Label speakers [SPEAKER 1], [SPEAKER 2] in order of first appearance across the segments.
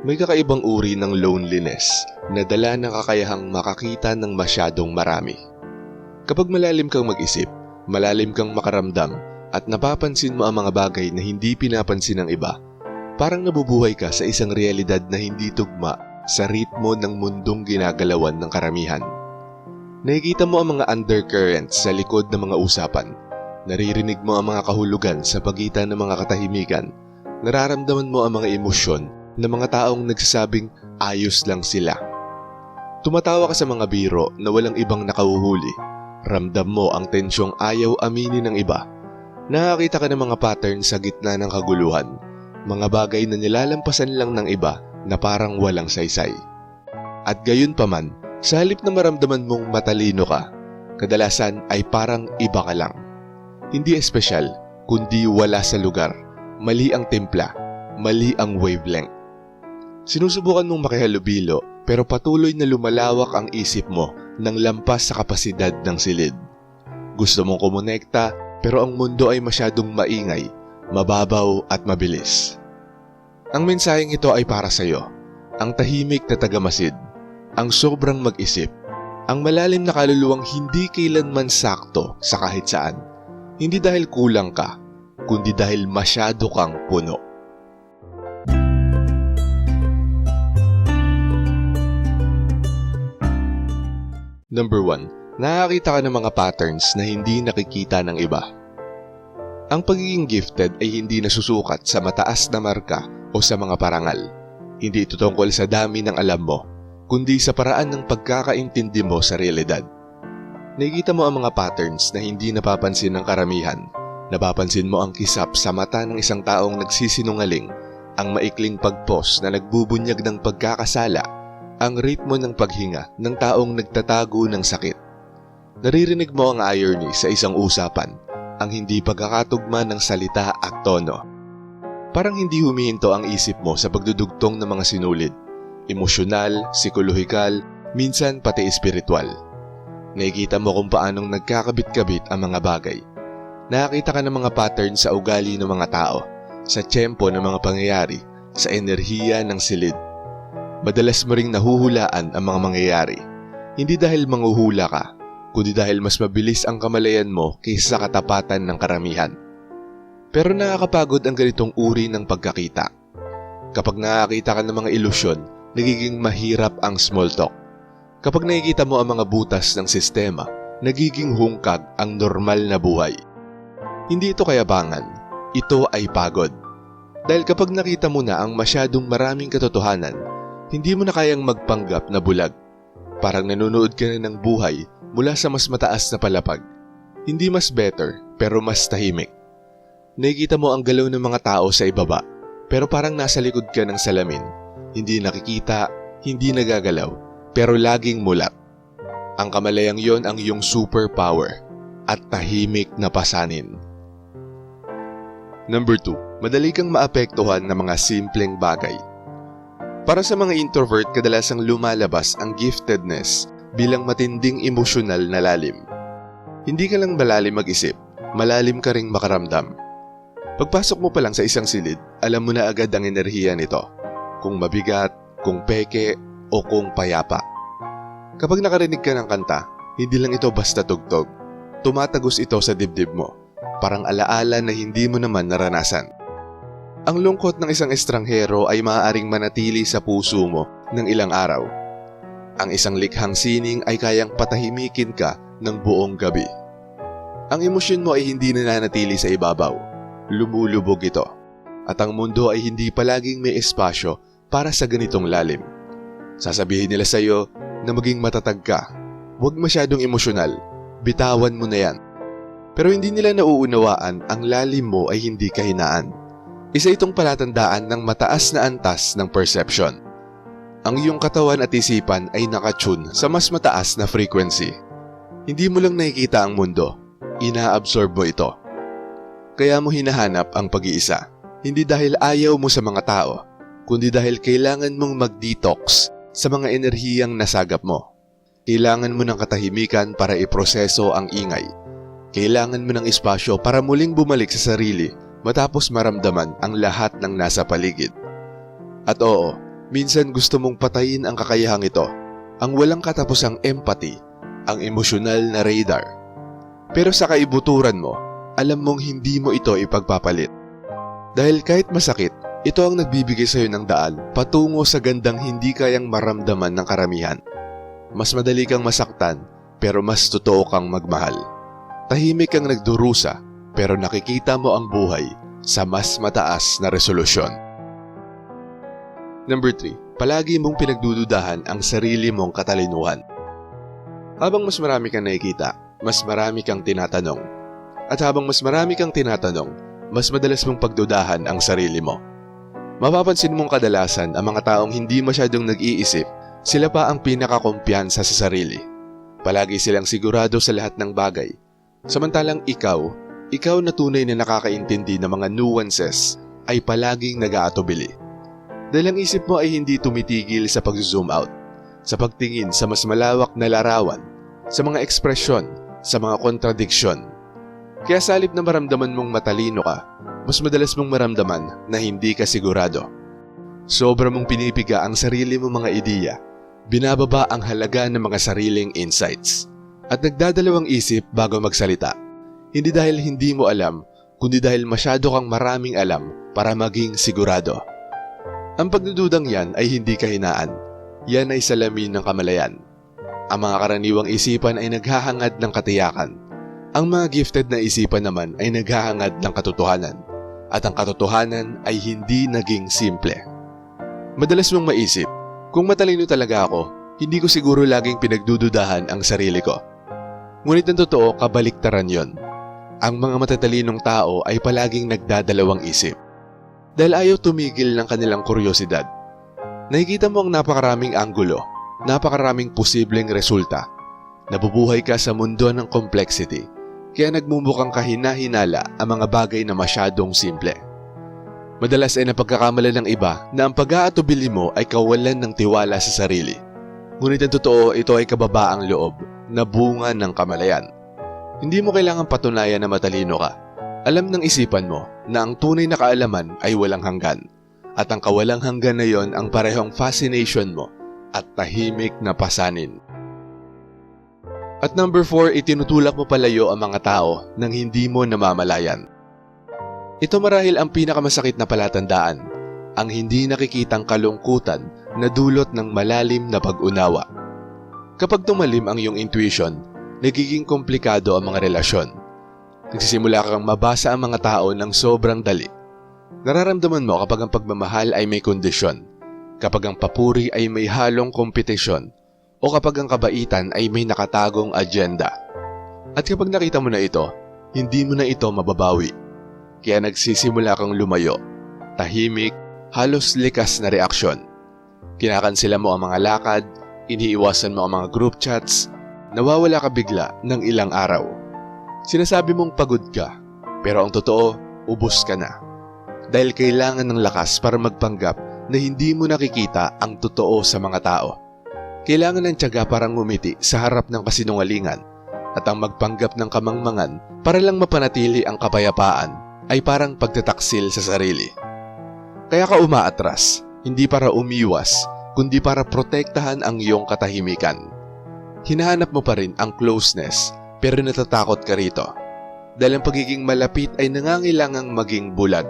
[SPEAKER 1] May kakaibang uri ng loneliness na dala ng kakayahang makakita ng masyadong marami. Kapag malalim kang mag-isip, malalim kang makaramdam at napapansin mo ang mga bagay na hindi pinapansin ng iba, parang nabubuhay ka sa isang realidad na hindi tugma sa ritmo ng mundong ginagalawan ng karamihan. Nakikita mo ang mga undercurrents sa likod ng mga usapan. Naririnig mo ang mga kahulugan sa pagitan ng mga katahimikan. Nararamdaman mo ang mga emosyon ng mga taong nagsasabing ayos lang sila. Tumatawa ka sa mga biro na walang ibang nakauhuli. Ramdam mo ang tensyong ayaw aminin ng iba. Nakakita ka ng mga pattern sa gitna ng kaguluhan. Mga bagay na nilalampasan lang ng iba na parang walang saysay. At gayon pa man, sa halip na maramdaman mong matalino ka, kadalasan ay parang iba ka lang. Hindi espesyal, kundi wala sa lugar. Mali ang timpla, mali ang wavelength. Sinusubukan mong makihalubilo pero patuloy na lumalawak ang isip mo ng lampas sa kapasidad ng silid. Gusto mong kumonekta pero ang mundo ay masyadong maingay, mababaw at mabilis. Ang mensaheng ito ay para sa iyo. Ang tahimik na tagamasid, ang sobrang mag-isip, ang malalim na kaluluwang hindi kailanman sakto sa kahit saan. Hindi dahil kulang ka, kundi dahil masyado kang puno. Number 1. Nakakita ka ng mga patterns na hindi nakikita ng iba. Ang pagiging gifted ay hindi nasusukat sa mataas na marka o sa mga parangal. Hindi ito tungkol sa dami ng alam mo, kundi sa paraan ng pagkakaintindi mo sa realidad. Nakikita mo ang mga patterns na hindi napapansin ng karamihan. Napapansin mo ang kisap sa mata ng isang taong nagsisinungaling, ang maikling pagpos na nagbubunyag ng pagkakasala, ang ritmo ng paghinga ng taong nagtatago ng sakit. Naririnig mo ang irony sa isang usapan, ang hindi pagkakatugma ng salita at tono. Parang hindi humihinto ang isip mo sa pagdudugtong ng mga sinulid. Emosyonal, psikolohikal, minsan pati espiritual. Nakikita mo kung paanong nagkakabit-kabit ang mga bagay. Nakakita ka ng mga pattern sa ugali ng mga tao, sa tiyempo ng mga pangyayari, sa enerhiya ng silid. Madalas mo ring nahuhulaan ang mga mangyayari. Hindi dahil manguhula ka, kundi dahil mas mabilis ang kamalayan mo kaysa sa katapatan ng karamihan. Pero nakakapagod ang ganitong uri ng pagkakita. Kapag nakakita ka ng mga ilusyon, nagiging mahirap ang small talk. Kapag nakikita mo ang mga butas ng sistema, nagiging hungkag ang normal na buhay. Hindi ito kayabangan, ito ay pagod. Dahil kapag nakita mo na ang masyadong maraming katotohanan, hindi mo na kayang magpanggap na bulag. Parang nanonood ka na ng buhay mula sa mas mataas na palapag. Hindi mas better, pero mas tahimik. Nakikita mo ang galaw ng mga tao sa ibaba, pero parang nasa likod ka ng salamin. Hindi nakikita, hindi nagagalaw, pero laging mulat. Ang kamalayang yon ang iyong superpower at tahimik na pasanin. Number 2. Madali kang maapektuhan ng mga simpleng bagay. Para sa mga introvert, kadalasang lumalabas ang giftedness bilang matinding emosyonal na lalim. Hindi ka lang malalim mag-isip, malalim ka ring makaramdam. Pagpasok mo pa lang sa isang silid, alam mo na agad ang enerhiya nito. Kung mabigat, kung peke, o kung payapa. Kapag nakarinig ka ng kanta, hindi lang ito basta tugtog. Tumatagos ito sa dibdib mo, parang alaala na hindi mo naman naranasan. Ang lungkot ng isang estranghero ay maaaring manatili sa puso mo ng ilang araw. Ang isang likhang sining ay kayang patahimikin ka ng buong gabi. Ang emosyon mo ay hindi nananatili sa ibabaw. Lumulubog ito. At ang mundo ay hindi palaging may espasyo para sa ganitong lalim. Sasabihin nila sa iyo na maging matatag ka. Huwag masyadong emosyonal. Bitawan mo na yan. Pero hindi nila nauunawaan ang lalim mo ay hindi kahinaan. Isa itong palatandaan ng mataas na antas ng perception. Ang iyong katawan at isipan ay nakatune sa mas mataas na frequency. Hindi mo lang nakikita ang mundo, inaabsorb mo ito. Kaya mo hinahanap ang pag-iisa, hindi dahil ayaw mo sa mga tao, kundi dahil kailangan mong mag-detox sa mga enerhiyang nasagap mo. Kailangan mo ng katahimikan para iproseso ang ingay. Kailangan mo ng espasyo para muling bumalik sa sarili matapos maramdaman ang lahat ng nasa paligid. At oo, minsan gusto mong patayin ang kakayahang ito, ang walang katapusang empathy, ang emosyonal na radar. Pero sa kaibuturan mo, alam mong hindi mo ito ipagpapalit. Dahil kahit masakit, ito ang nagbibigay sa iyo ng daan patungo sa gandang hindi kayang maramdaman ng karamihan. Mas madali kang masaktan, pero mas totoo kang magmahal. Tahimik kang nagdurusa, pero nakikita mo ang buhay sa mas mataas na resolusyon. Number 3. Palagi mong pinagdududahan ang sarili mong katalinuhan. Habang mas marami kang nakikita, mas marami kang tinatanong. At habang mas marami kang tinatanong, mas madalas mong pagdudahan ang sarili mo. Mapapansin mong kadalasan ang mga taong hindi masyadong nag-iisip, sila pa ang pinakakumpiyansa sa sarili. Palagi silang sigurado sa lahat ng bagay. Samantalang ikaw, ikaw na tunay na nakakaintindi ng mga nuances, ay palaging nag-aatubili. Dahil ang isip mo ay hindi tumitigil sa pag-zoom out, sa pagtingin sa mas malawak na larawan, sa mga ekspresyon, sa mga kontradiksyon. Kaya sa halip na maramdaman mong matalino ka, mas madalas mong maramdaman na hindi ka sigurado. Sobra mong pinipiga ang sarili mong mga ideya, binababa ang halaga ng mga sariling insights, at nagdadalawang isip bago magsalita. Hindi dahil hindi mo alam, kundi dahil masyado kang maraming alam para maging sigurado. Ang pagdududang yan ay hindi kahinaan. Yan ay salamin ng kamalayan. Ang mga karaniwang isipan ay naghahangad ng katiyakan. Ang mga gifted na isipan naman ay naghahangad ng katotohanan. At ang katotohanan ay hindi naging simple. Madalas mong maisip, kung matalino talaga ako, hindi ko siguro laging pinagdududahan ang sarili ko. Ngunit ang totoo, kabaliktaran yon. Ang mga matatalinong tao ay palaging nagdadalawang isip dahil ayaw tumigil ng kanilang kuryosidad. Nakikita mo ang napakaraming anggulo, napakaraming posibleng resulta. Nabubuhay ka sa mundo ng complexity, kaya nagmumukang kahina-hinala ang mga bagay na masyadong simple. Madalas ay napagkakamala ng iba na ang pag-aatubili mo ay kawalan ng tiwala sa sarili. Ngunit ang totoo, ito ay kababaang loob na bunga ng kamalayan. Hindi mo kailangan patunayan na matalino ka alam ng isipan mo na ang tunay na kaalaman ay walang hanggan at ang kawalang hanggan na yon ang parehong fascination mo at tahimik na pasanin. At number 4, itinutulak mo palayo ang mga tao nang hindi mo namamalayan. Ito marahil ang pinakamasakit na palatandaan, ang hindi nakikitang kalungkutan na dulot ng malalim na pag-unawa. Kapag tumalim ang iyong intuition, nagiging komplikado ang mga relasyon Nagsisimula kang mabasa ang mga tao ng sobrang dali. Nararamdaman mo kapag ang pagmamahal ay may kondisyon, kapag ang papuri ay may halong kompetisyon, o kapag ang kabaitan ay may nakatagong agenda. At kapag nakita mo na ito, hindi mo na ito mababawi. Kaya nagsisimula kang lumayo, tahimik, halos likas na reaksyon. Kinakansila mo ang mga lakad, iniiwasan mo ang mga group chats, nawawala ka bigla ng ilang araw. Sinasabi mong pagod ka, pero ang totoo, ubos ka na. Dahil kailangan ng lakas para magpanggap na hindi mo nakikita ang totoo sa mga tao. Kailangan ng tiyaga para ngumiti sa harap ng kasinungalingan at ang magpanggap ng kamangmangan para lang mapanatili ang kapayapaan ay parang pagtataksil sa sarili. Kaya ka umaatras, hindi para umiwas, kundi para protektahan ang iyong katahimikan. Hinahanap mo pa rin ang closeness pero natatakot ka rito. Dahil ang pagiging malapit ay nangangailangang maging bulag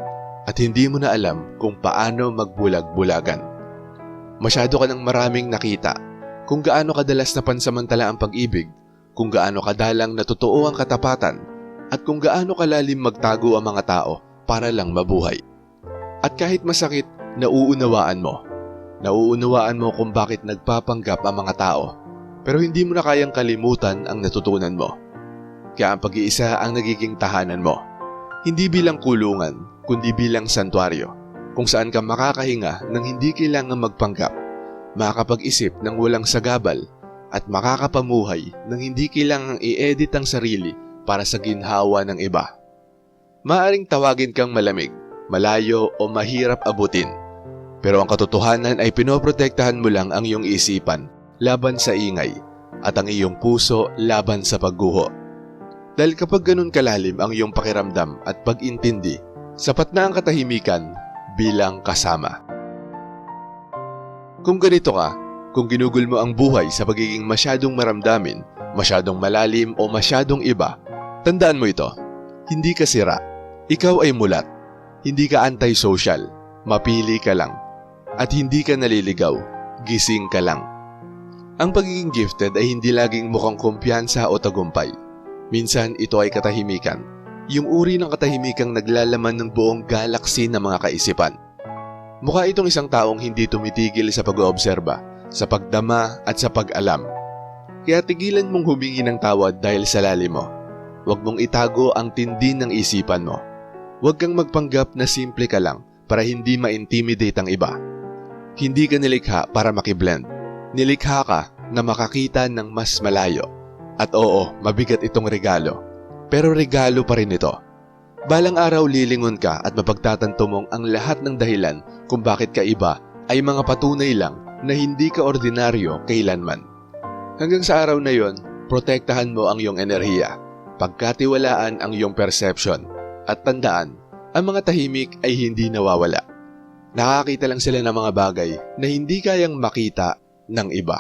[SPEAKER 1] at hindi mo na alam kung paano magbulag-bulagan. Masyado ka ng maraming nakita kung gaano kadalas na pansamantala ang pag-ibig, kung gaano kadalang na totoo ang katapatan, at kung gaano kalalim magtago ang mga tao para lang mabuhay. At kahit masakit, nauunawaan mo. Nauunawaan mo kung bakit nagpapanggap ang mga tao pero hindi mo na kayang kalimutan ang natutunan mo. Kaya ang pag-iisa ang nagiging tahanan mo. Hindi bilang kulungan, kundi bilang santuaryo, kung saan ka makakahinga nang hindi kailangan magpanggap, makakapag-isip ng walang sagabal, at makakapamuhay nang hindi kailangang i-edit ang sarili para sa ginhawa ng iba. Maaring tawagin kang malamig, malayo o mahirap abutin. Pero ang katotohanan ay pinoprotektahan mo lang ang iyong isipan laban sa ingay at ang iyong puso laban sa pagguho. Dahil kapag ganun kalalim ang iyong pakiramdam at pag-intindi, sapat na ang katahimikan bilang kasama. Kung ganito ka, kung ginugol mo ang buhay sa pagiging masyadong maramdamin, masyadong malalim o masyadong iba, tandaan mo ito. Hindi ka sira. Ikaw ay mulat. Hindi ka anti-social. Mapili ka lang. At hindi ka naliligaw. Gising ka lang. Ang pagiging gifted ay hindi laging mukhang kumpiyansa o tagumpay. Minsan ito ay katahimikan. Yung uri ng katahimikang naglalaman ng buong galaxy ng mga kaisipan. Mukha itong isang taong hindi tumitigil sa pag-oobserba, sa pagdama at sa pag-alam. Kaya tigilan mong humingi ng tawad dahil sa lalim mo. Huwag mong itago ang tindi ng isipan mo. Huwag kang magpanggap na simple ka lang para hindi ma-intimidate ang iba. Hindi ka nilikha para makiblend. Nilikha ka na makakita ng mas malayo. At oo, mabigat itong regalo. Pero regalo pa rin ito. Balang araw lilingon ka at mapagtatanto mong ang lahat ng dahilan kung bakit ka iba ay mga patunay lang na hindi ka ordinaryo kailanman. Hanggang sa araw na yon, protektahan mo ang iyong enerhiya, pagkatiwalaan ang iyong perception, at tandaan, ang mga tahimik ay hindi nawawala. Nakakita lang sila ng mga bagay na hindi kayang makita ng iba.